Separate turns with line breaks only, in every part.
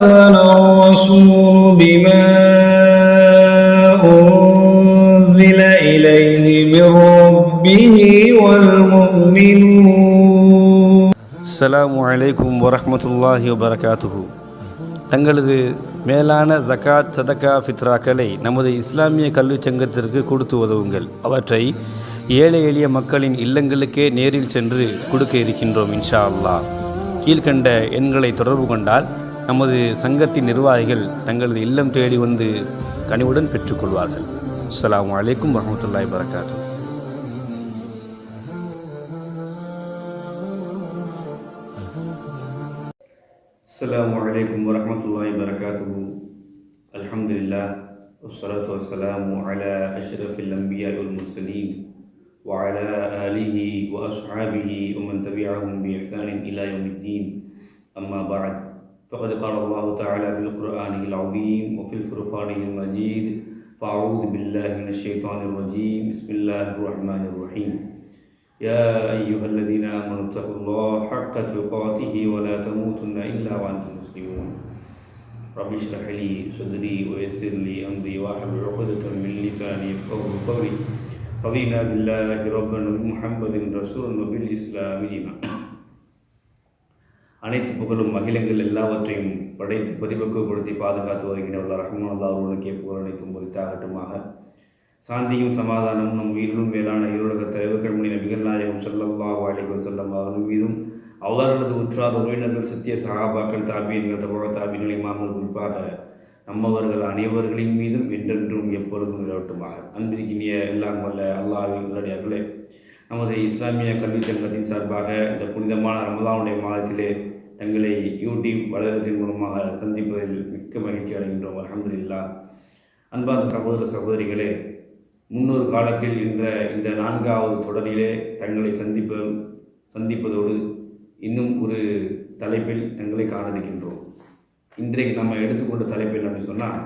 آمن الرسول بما أنزل إليه من ربه والمؤمنون
அஸ்ஸலாமு அலைக்கும் வரஹ்மத்துல்லாஹி வபரகாத்துஹு தங்களது மேலான ஜகாத் சதகா ஃபித்ராக்களை நமது இஸ்லாமிய கல்விச் சங்கத்திற்கு கொடுத்து உதவுங்கள் அவற்றை ஏழை எளிய மக்களின் இல்லங்களுக்கே நேரில் சென்று கொடுக்க இருக்கின்றோம் இன்ஷா அல்லாஹ் கீழ்கண்ட எண்களை தொடர்பு கொண்டால் நமது சங்கத்தின் நிர்வாகிகள் தங்களது இல்லம் தேடி வந்து கனிவுடன் பெற்றுக்கொள்வார்கள் அஸ்ஸலாமு அலைக்கும் வரஹ்மத்துல்லாஹி வபரகாத்துஹு السلام عليكم ورحمة الله وبركاته الحمد لله والصلاة والسلام على أشرف الأنبياء والمرسلين وعلى آله وأصحابه ومن تبعهم بإحسان إلى يوم الدين أما بعد فقد قال الله تعالى في القرآن العظيم وفي الفرقان المجيد فأعوذ بالله من الشيطان الرجيم. بسم الله الرحمن الرحيم. يا أيها الذين آمنوا اتقوا الله حق تقاته ولا تموتن إلا وأنتم مسلمون. رب اشرح لي صدري ويسر لي أمري واحلل عقدة من لساني يفقهوا قولي. رضينا بالله ربا وبمحمد رسولا وبالإسلام دينا அனைத்து புகழும் அகிலங்கள் எல்லாவற்றையும் படைத்து பதிவுக்குப்படுத்தி பாதுகாத்து வருகின்ற ரஹ்மான் அல்லா அவர்களுக்கே புகழ் அனைத்தும் குறித்தாகட்டுமாக சாந்தியும் சமாதானமும் நம் உயிரிலும் மேலான இருளக தலைவர் கண்மணி நபிகள் நாயகம் செல்லல்லா அலைஹி செல்லம் அவர்கள் மீதும் அவர்களது உற்றார் உறவினர்கள் சத்திய சகாபாக்கள் தாபியன்கள் தமிழக தாபியங்கள் மாமல் குறிப்பாக நம்மவர்கள் அனைவர்களின் மீதும் என்றென்றும் எப்பொழுதும் நிலவட்டுமாக. அன்பிற்கினிய எல்லாம் வல்ல அல்லாஹின் உள்ளடியார்களே நமது இஸ்லாமிய கல்விச் சங்கத்தின் சார்பாக இந்த புனிதமான ரமதானுடைய மாதத்திலே தங்களை யூடியூப் வலைதளத்தின் மூலமாக சந்திப்பதில் மிக்க மகிழ்ச்சி அடைகின்றோம். இல்லா அன்பார்ந்த சகோதர சகோதரிகளே முன்னொரு காலத்தில் என்ற இந்த நான்காவது தொடரிலே தங்களை சந்திப்ப சந்திப்பதோடு இன்னும் ஒரு தலைப்பில் தங்களை காணதிக்கின்றோம் இன்றைக்கு நம்ம எடுத்துக்கொண்ட தலைப்பு என்ன அப்படின்னு சொன்னால்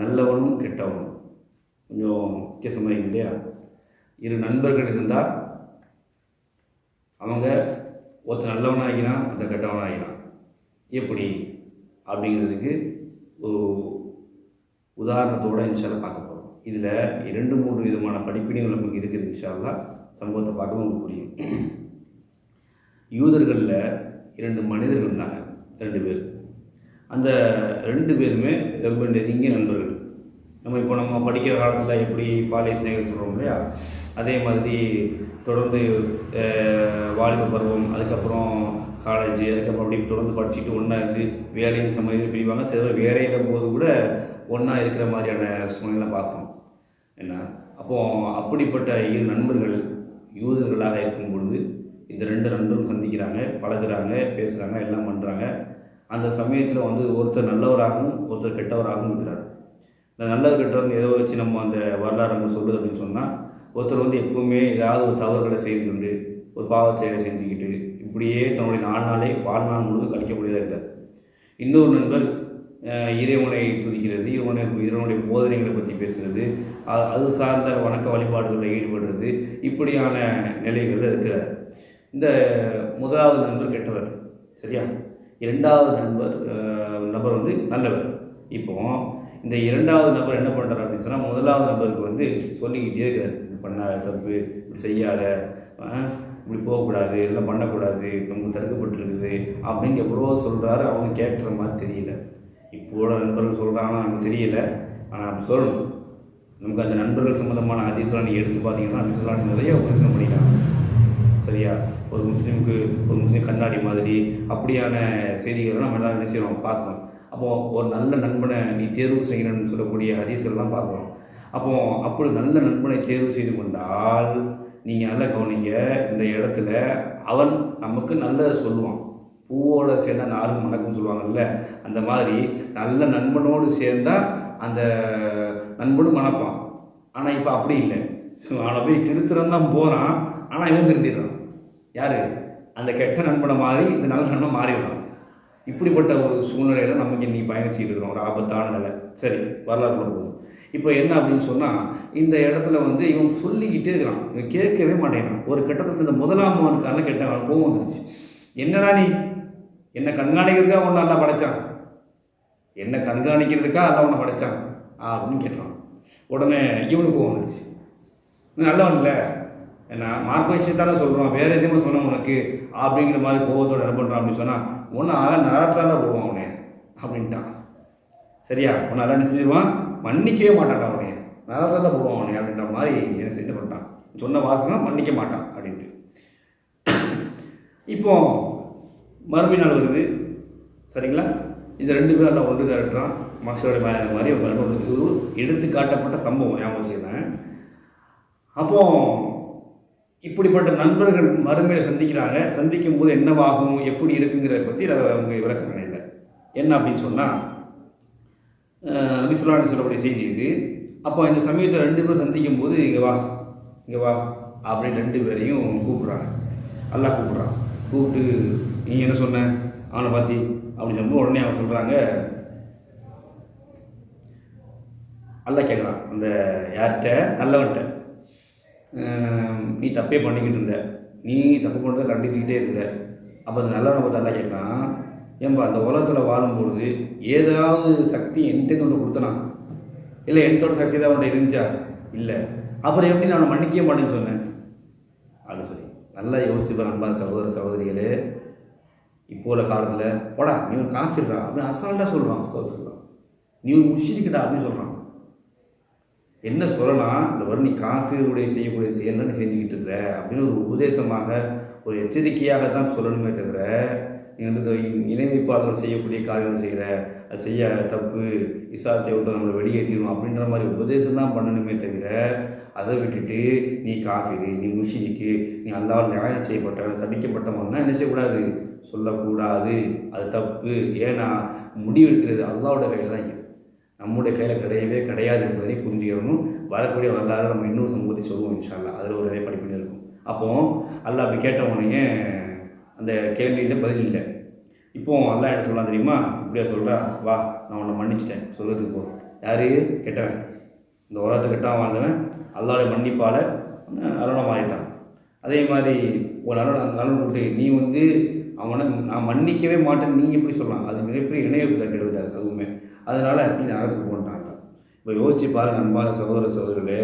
நல்லவனும் கெட்டவனும். கொஞ்சம் வித்தியாசமாக இருக்கு இல்லையா இரு நண்பர்கள் இருந்தால் அவங்க ஒருத்தர் நல்லவனாகிறான் அந்த கெட்டவனாகிறான் எப்படி? அப்படிங்கிறதுக்கு ஒரு உதாரணத்தோட இன்ஷால்லா பார்க்க போகிறோம் இதில் இரண்டு மூன்று விதமான படிப்பினைகள் நமக்கு இருக்குது இன்ஷால்லா சம்பவத்தை பார்க்க உங்களுக்கு புரியும். யூதர்களில் இரண்டு மனிதர்கள் இருந்தாங்க ரெண்டு பேர். அந்த ரெண்டு பேருமே ரொம்ப நெருங்கிய நண்பர்கள். நம்ம இப்போ நம்ம படிக்கிற காலத்தில் எப்படி பாலிய சிநேகர் சொல்கிறோம் இல்லையா? அதே மாதிரி தொடர்ந்து வாலிப பருவம் அதுக்கப்புறம் காலேஜ் அதுக்கப்புறம் அப்படி தொடர்ந்து படிச்சுட்டு ஒன்றா இருந்து வேலையும் சமயத்தில் பிரிவாங்க. சில பேர் வேலையில் போது கூட ஒன்றா இருக்கிற மாதிரியான சூழ்நிலை பார்க்குறோம். என்ன? அப்போ அப்படிப்பட்ட இரு நண்பர்கள் யூதர்களாக இருக்கும் பொழுது இந்த ரெண்டு நண்பரும் சந்திக்கிறாங்க பழகுறாங்க பேசுகிறாங்க எல்லாம் பண்ணுறாங்க அந்த சமயத்தில் வந்து ஒருத்தர் நல்லவராகவும் ஒருத்தர் கெட்டவராகவும் இருக்கிறார். இந்த நல்லது கெட்டவர்னு ஏதோ வச்சு நம்ம அந்த வரலாறு நம்ம சொல்லுது அப்படின்னு சொன்னால் ஒருத்தர் வந்து எப்பவுமே ஏதாவது ஒரு தவறுகளை செய்து கொண்டு ஒரு பாவச் செயலை செஞ்சுக்கிட்டு இப்படியே தன்னுடைய நாள் வாழ்நாள் முழுவதும் கழிக்கக்கூடியதாக இருக்கார் இன்னொரு நண்பர் இறைவனை துதிக்கிறது இறைவனை இறைவனுடைய போதனைகளை பற்றி பேசுகிறது அது அது சார்ந்த வணக்க வழிபாடுகளில் ஈடுபடுறது இப்படியான நிலைகளில் இருக்கிறார். இந்த முதலாவது நண்பர் கெட்டவர் சரியா? இரண்டாவது நண்பர் நபர் வந்து நல்லவர். இப்போது இந்த இரண்டாவது நபர் என்ன பண்ணுறாரு அப்படின்னு சொன்னால் முதலாவது நபருக்கு வந்து சொல்லிக்கிட்டே இருக்கிறார் பண்ணாத தப்பு இப்படி செய்யாத இப்படி போகக்கூடாது இதெல்லாம் பண்ணக்கூடாது நமக்கு தடுக்கப்பட்டிருக்குது அப்படின்னு எவ்வளோ சொல்கிறாரு அவங்க கேட்குற மாதிரி தெரியல. இப்போ உள்ள நண்பர்கள் சொல்கிறாங்கன்னா நமக்கு தெரியல. ஆனால் அப்படி சொல்லணும். நமக்கு அந்த நண்பர்கள் சம்மந்தமான அதிசலாம் நீங்கள் எடுத்து பார்த்தீங்கன்னா அதிசலாம் நிறைய உபசனம் பண்ணிக்கலாம். சரியா? ஒரு முஸ்லீமுக்கு ஒரு முஸ்லீம் கண்ணாடி மாதிரி அப்படியான செய்திகளை நம்ம எல்லாம் என்ன செய்யறோம் பார்க்கணும் அப்போது ஒரு நல்ல நண்பனை நீ தேர்வு செய்யணும்னு சொல்லக்கூடிய ஹதீஸ்கள்லாம் பார்க்குறோம் அப்போ அப்படி நல்ல நண்பனை தேர்வு செய்து கொண்டால் நீங்கள் நல்லா கவனிங்க இந்த இடத்துல அவன் நமக்கு நல்லதை சொல்லுவான். பூவோட சேர்ந்தா நாரும் மணக்கும் சொல்லுவாங்கல்ல அந்த மாதிரி நல்ல நண்பனோடு சேர்ந்தால் அந்த நண்பனும் மணப்பான். ஆனால் இப்போ அப்படி இல்லை. அவனை போய் திருத்துறன் தான் போகிறான் ஆனால் இவன் திருத்திடுறான். யார்? அந்த கெட்ட நண்பனை மாறி இந்த நல்ல நண்பன் மாறிடுறான். இப்படிப்பட்ட ஒரு சூழ்நிலையில நமக்கு இன்னைக்கு பயணம் செய்திருக்கிறோம் ஒரு ஆபத்தான நிலை. சரி வரலாறு போகணும் இப்போ என்ன அப்படின்னு சொன்னால் இந்த இடத்துல வந்து இவன் சொல்லிக்கிட்டே இருக்கிறான். இவன் கேட்கவே மாட்டேங்கிறான். ஒரு கட்டத்தில் இந்த முதலாம் அவனுக்கான கெட்ட கோவம் வந்துருச்சு. என்னடா நீ? என்னை கண்காணிக்கிறதுக்காக ஒன்று நல்லா படைச்சான். என்னை கண்காணிக்கிறதுக்கா அல்ல உன்னை படைச்சான். அப்படின்னு கேட்டான். உடனே இவனுக்கு கோவம் வந்துருச்சு. நல்லவன் இல்லை. நான் மார்க்க விஷயத்தானே சொல்கிறோம் வேறு எதுவுமே சொன்னேன் உனக்கு அப்படிங்கிற மாதிரி கோவத்தோட என்ன பண்ணுறான் அப்படின்னு சொன்னால் ஒன்று ஆக நரத்தால போடுவான் அவனே அப்படின்ட்டான். சரியா? உன்னை என்ன செஞ்சிருவான்? மன்னிக்கவே மாட்டான் அவனே நரத்தால போடுவான் அவனே அப்படின்ற மாதிரி என்ன செஞ்சு பண்ணிட்டான் சொன்ன வாசகம் மன்னிக்க மாட்டான் அப்படின்ட்டு. இப்போ மறுபடி நாள் வருது? சரிங்களா? இது ரெண்டு பேரும் நான் ஒன்று திரட்டுறான். மாஸ்டரோட மாதிரி ஒரு ஒன்று ஒரு எடுத்து காட்டப்பட்ட சம்பவம் ஞாபகம் வச்சுக்கிறேன் அப்போ இப்படிப்பட்ட நண்பர்கள் மறுமையில் சந்திக்கிறாங்க. சந்திக்கும் போது என்னவாகும் எப்படி இருக்குங்கிறத பற்றி அவங்க விளக்கம் இல்லை என்ன அப்படின்னு சொன்னால் மிஸ்லான்னு சொல்லக்கூடிய செய்தி இது அப்போ இந்த சமயத்தில் ரெண்டு பேரும் சந்திக்கும் போது இங்கே வா இங்கே வா அப்படின்னு ரெண்டு பேரையும் கூப்பிட்றாங்க. நல்லா கூப்பிட்றான். கூப்பிட்டு நீ என்ன சொன்ன? அவனை பார்த்தி அப்படின்னு சொல்லும்போது உடனே அவன் சொல்கிறாங்க நல்லா கேட்குறான் அந்த யார்கிட்ட? நல்லவன்கிட்ட நீ தப்பே பண்ணிக்கிட்டு இருந்த. நீ தப்பு பண்ணுறத கண்டிச்சுக்கிட்டே இருந்த. அப்போ அந்த நல்லவனை பார்த்து அல்லா கேட்குறான் ஏன்பா அந்த உலகத்தில் வாழும்பொழுது ஏதாவது சக்தி என்கிட்ட கொண்டு கொடுத்தனா? இல்லை என்கிட்ட சக்தி தான் உன்ட்ட இருந்துச்சா? இல்லை. அப்புறம் எப்படி நான் அவனை மன்னிக்கவே மாட்டேன்னு சொன்னேன்? அது சரி நல்லா யோசிச்சு பாரு அன்பான சகோதர சகோதரிகளே. இப்போ உள்ள காலத்தில் போடா நீ ஒரு காஃபிடுறா அப்படின்னு அசால்ட்டாக சொல்கிறான் சொல்கிறான் நீ ஒரு முஷிக்கிட்டா அப்படின்னு சொல்கிறான் என்ன சொல்லலாம் இந்த வரும் நீ காஃபியுடைய செய்யக்கூடிய செயலில் நீ செஞ்சுக்கிட்டு இருக்கிற அப்படின்னு ஒரு உபதேசமாக ஒரு எச்சரிக்கையாக தான் சொல்லணுமே தவிர இணை வைப்பாளர்கள் செய்யக்கூடிய காரியங்கள் செய்கிற அது செய்ய தப்பு இசாரத்தை விட்டு நம்மளை வெளியேற்றிடும் அப்படின்ற மாதிரி உபதேசம் தான் பண்ணணுமே தவிர அதை விட்டுட்டு நீ காஃபிரு நீ முஷிரிக்கு நீ அல்லாவில் நியாயம் செய்யப்பட்டவன் சபிக்கப்பட்டவன்னா என்ன செய்யக்கூடாது? சொல்லக்கூடாது. அது தப்பு. ஏன்னா முடிவெடுக்கிறது அல்லாவோட கையில் தான் இருக்குது. நம்முடைய கையில் கிடையவே கிடையாது என்பதை புரிஞ்சுக்கணும். வரக்கூடிய வரலாறு நம்ம இன்னும் சமூகத்தை சொல்லுவோம் இன்ஷால்லா அதில் ஒரு நிறைய படிப்பினை இருக்கும். அப்போது அல்லாஹ் அப்படி கேட்ட உடனே அந்த கேள்வியில் பதில் இல்லை. இப்போ அல்லாஹ் என்ன சொல்லலாம் தெரியுமா? இப்படியா சொல்கிறா வா நான் உன்னை மன்னிச்சிட்டேன். சொல்கிறதுக்கு போ. யார்? கெட்டவன். இந்த உலகத்தை கெட்டான் வாழ்ந்தவன். அல்லாவுடைய மன்னிப்பால் நல்லவனாக மாறிட்டான் அதே மாதிரி ஒரு நல்ல நல்ல விட்டு நீ வந்து அவனை நான் மன்னிக்கவே மாட்டேன் நீ எப்படி சொல்லலாம்? அது மிகப்பெரிய இணையத்தில் கெடுவிட்டார் அதுவுமே. அதனால் அப்படி நகரத்துக்கு போட்டாங்க இப்போ யோசிச்சு பாருங்கள் அன்பான சகோதர சகோதரர்களே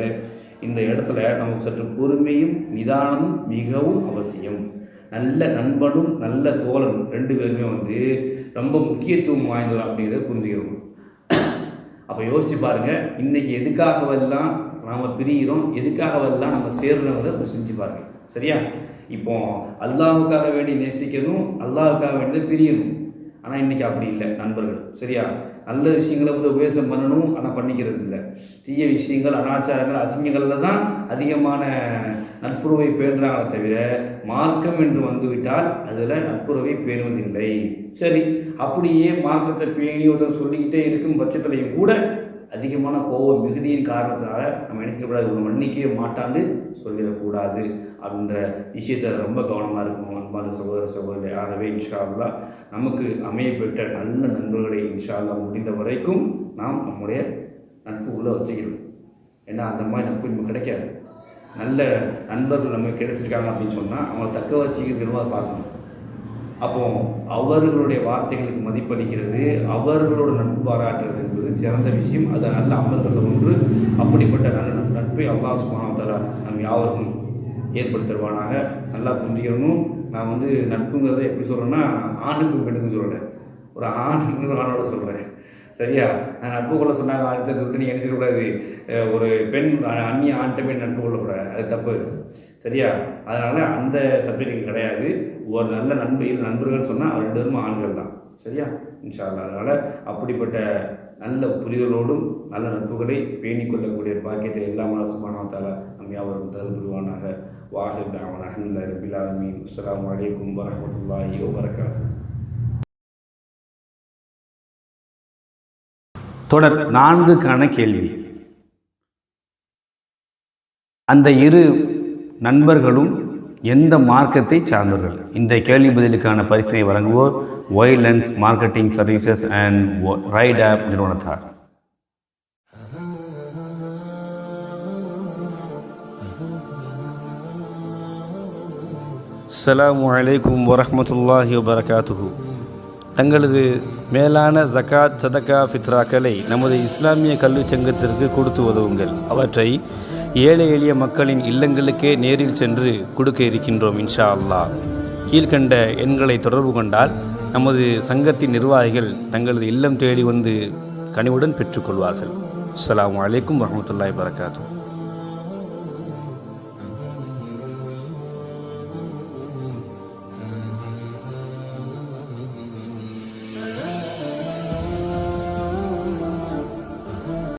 இந்த இடத்துல நமக்கு சற்று பொறுமையும் நிதானமும் மிகவும் அவசியம். நல்ல நண்பனும் நல்ல தோழனும் ரெண்டு பேருமே வந்து ரொம்ப முக்கியத்துவம் வாய்ந்தவர் அப்படிங்கிறத புரிஞ்சுக்கிறோம். அப்போ யோசிச்சு பாருங்கள் இன்றைக்கி எதுக்காகவெல்லாம் நாம் பிரிகிறோம் எதுக்காகவெல்லாம் நம்ம சேர்றவங்க செஞ்சு பாருங்க. சரியா? இப்போ அல்லாஹுக்காக வேண்டி நேசிக்கணும் அல்லாஹுக்காக வேண்டியதை பிரியணும். ஆனால் இன்றைக்கி அப்படி இல்லை நண்பர்கள். சரியா? நல்ல விஷயங்களை வந்து உபதேசம் பண்ணணும் ஆனால் பண்ணிக்கிறது இல்லை தீய விஷயங்கள் அனாச்சாரங்கள் அசிங்கங்களில் தான் அதிகமான நட்புறவை பேணுறாங்களே தவிர மார்க்கம் என்று வந்துவிட்டால் அதில் நட்புறவை பேணுவதில்லை. சரி அப்படியே மார்க்கத்தை பேணி ஒருத்தர் சொல்லிக்கிட்டே இருக்கும் பட்சத்திலையும் கூட அதிகமான கோபம் மிகுதியின் காரணத்தினால நம்ம நினைக்கக்கூடாது. ஒரு மன்னிக்கவே மாட்டான்னு சொல்லிடக்கூடாது அப்படின்ற விஷயத்தில் ரொம்ப கவனமாக இருக்கணும் அன்பான சகோதர சகோதரி ஆகவே இன்ஷா நமக்கு அமையப்பெற்ற நல்ல நண்பர்களை இன்ஷா முடிந்த வரைக்கும் நாம் நம்முடைய நட்புக்குள்ளே வச்சுக்கணும். ஏன்னா அந்த மாதிரி நட்பு நமக்கு கிடைக்காது. நல்ல நண்பர்கள் நமக்கு கிடைச்சிருக்காங்க அப்படின்னு சொன்னால் அவங்களை தக்க வச்சுக்கிறதுமா பார்க்கணும். அப்போ அவர்களுடைய வார்த்தைகளுக்கு மதிப்பளிக்கிறது அவர்களோட நட்பு பாராட்டுறது என்பது சிறந்த விஷயம். அது நல்ல அமல்கள் ஒன்று. அப்படிப்பட்ட நல்ல நட்பை அல்லாஹ் சுபானத்தால நம் யாவருக்கும் ஏற்படுத்துவானாக. நல்லா புரிஞ்சுக்கணும். நான் வந்து நட்புங்கிறத எப்படி சொல்கிறேன்னா ஆணுக்கும் பெண்ணுக்கும் சொல்கிறேன் ஒரு ஆண் இன்னொரு ஆணோட சொல்கிறேன் சரியா? நான் நட்பு கொள்ள சொன்னாங்க ஆண்கிட்ட சொல்லிட்டு நீ நினைச்சிடக்கூடாது ஒரு பெண் அந்நிய ஆண்கிட்ட போய் நட்பு கொள்ளக்கூடாது. அது தப்பு. சரியா? அதனால் அந்த சப்ஜெக்ட் கிடையாது. ஒரு நல்ல நண்பர் இரு நண்பர்கள் சொன்னால் ரெண்டு பேரும் ஆண்கள் தான். சரியா? இன்ஷா அதனால் அப்படிப்பட்ட நல்ல புரிதலோடும் நல்ல நட்புகளை பேணிக் கொள்ளக்கூடிய பாக்கியத்தை எல்லாம் சுபானத்தால் நம் யாவரும் தருபுருவானாக வாஹித் அவன் அஹமதுல்லா ரபில் ஆலமீன் அஸ்ஸலாமு அலைக்கும் வரஹ்மத்துல்லாஹி தொடர் நான்குக்கான கேள்வி. அந்த இரு நண்பர்களும் எந்த மார்க்கத்தை சார்ந்தவர்கள்? இந்த கேள்வி பதிலுக்கான பரிசை வழங்குவோர் ஒய்லன்ஸ் marketing services and right app நிறுவனத்தார். அஸ்லாம் வலைக்கும் வரமத்துல்லாஹி வபரகாத்துஹு தங்களது மேலான ஜக்காத் சதகா ஃபித்ராக்களை நமது இஸ்லாமிய கல்விச் சங்கத்திற்கு கொடுத்து உதவுங்கள். அவற்றை ஏழை எளிய மக்களின் இல்லங்களுக்கே நேரில் சென்று கொடுக்க இருக்கின்றோம் இன்ஷா அல்லாஹ். கீழ்கண்ட எண்களை தொடர்பு கொண்டால் நமது சங்கத்தின் நிர்வாகிகள் தங்களது இல்லம் தேடி வந்து கனிவுடன் பெற்றுக்கொள்வார்கள். அஸ்ஸலாமு வலைக்கம் வரமத்துல்லாய் வரகாத்துஹு